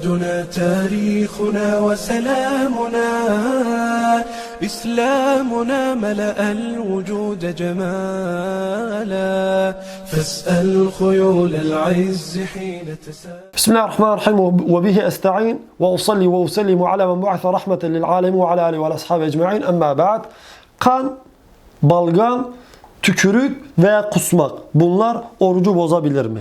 بلادنا تاريخنا وسلامنا إسلامنا ملأ الوجود جمالا فاسأل خيول العز حين تسال بسم الله الرحمن الرحيم وبه أستعين وأصلي وأسلم على من بعث رحمة للعالمين وعلى آله والأصحاب أجمعين أما بعد kan, balgam, tükürük veya kusmak bunlar orucu bozabilir mi?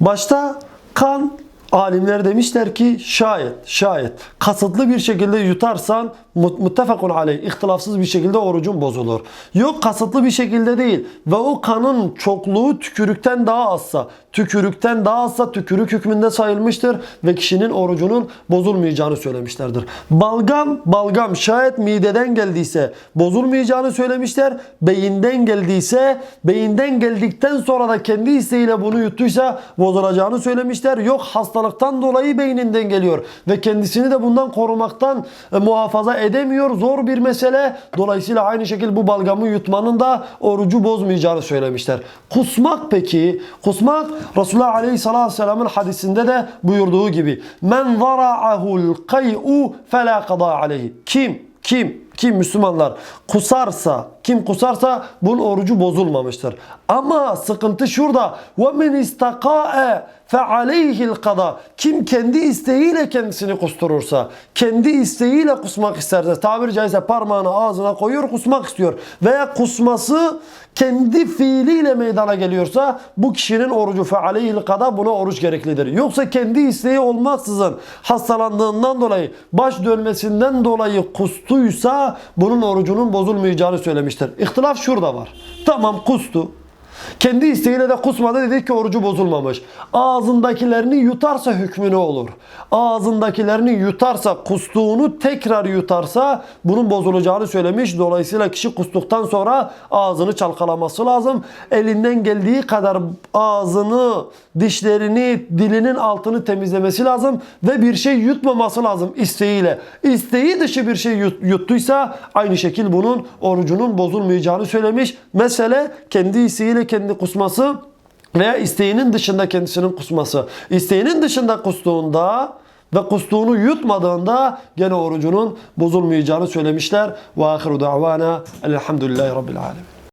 Başta kan alimler demişler ki şayet şayet kasıtlı bir şekilde yutarsan mut- muttefakun aleyh ihtilafsız bir şekilde orucun bozulur. Yok kasıtlı bir şekilde değil ve o kanın çokluğu tükürükten daha azsa tükürükten daha azsa tükürük hükmünde sayılmıştır ve kişinin orucunun bozulmayacağını söylemişlerdir. Balgam balgam şayet mideden geldiyse bozulmayacağını söylemişler. Beyinden geldiyse beyinden geldikten sonra da kendi isteğiyle bunu yuttuysa bozulacağını söylemişler. Yok hastalıktan dolayı beyninden geliyor ve kendisini de bundan korumaktan e, muhafaza edemiyor. Zor bir mesele. Dolayısıyla aynı şekilde bu balgamı yutmanın da orucu bozmayacağını söylemişler. Kusmak peki? Kusmak Resulullah Aleyhisselatü Vesselam'ın hadisinde de buyurduğu gibi Men zara'ahul kay'u fela kada aleyhi. Kim? Kim? Kim Müslümanlar kusarsa, kim kusarsa bunun orucu bozulmamıştır. Ama sıkıntı şurada. Min istaka'e fe aleyhil kada. Kim kendi isteğiyle kendisini kusturursa, kendi isteğiyle kusmak isterse, tabiri caizse parmağını ağzına koyuyor, kusmak istiyor. Veya kusması kendi fiiliyle meydana geliyorsa bu kişinin orucu fe aleyhil kada buna oruç gereklidir. Yoksa kendi isteği olmaksızın hastalandığından dolayı, baş dönmesinden dolayı kustuysa bunun orucunun bozulmayacağını söylemiştir. İhtilaf şurada var. Tamam kustu. Kendi isteğiyle de kusmadı dedik ki orucu bozulmamış. Ağzındakilerini yutarsa hükmü ne olur? Ağzındakilerini yutarsa, kustuğunu tekrar yutarsa bunun bozulacağını söylemiş. Dolayısıyla kişi kustuktan sonra ağzını çalkalaması lazım. Elinden geldiği kadar ağzını, dişlerini, dilinin altını temizlemesi lazım ve bir şey yutmaması lazım isteğiyle. İsteği dışı bir şey yut- yuttuysa aynı şekil bunun orucunun bozulmayacağını söylemiş. Mesele kendi isteğiyle kendi kusması veya isteğinin dışında kendisinin kusması. İsteğinin dışında kustuğunda ve kustuğunu yutmadığında gene orucunun bozulmayacağını söylemişler. Ve ahiru davana elhamdülillahi rabbil alemin.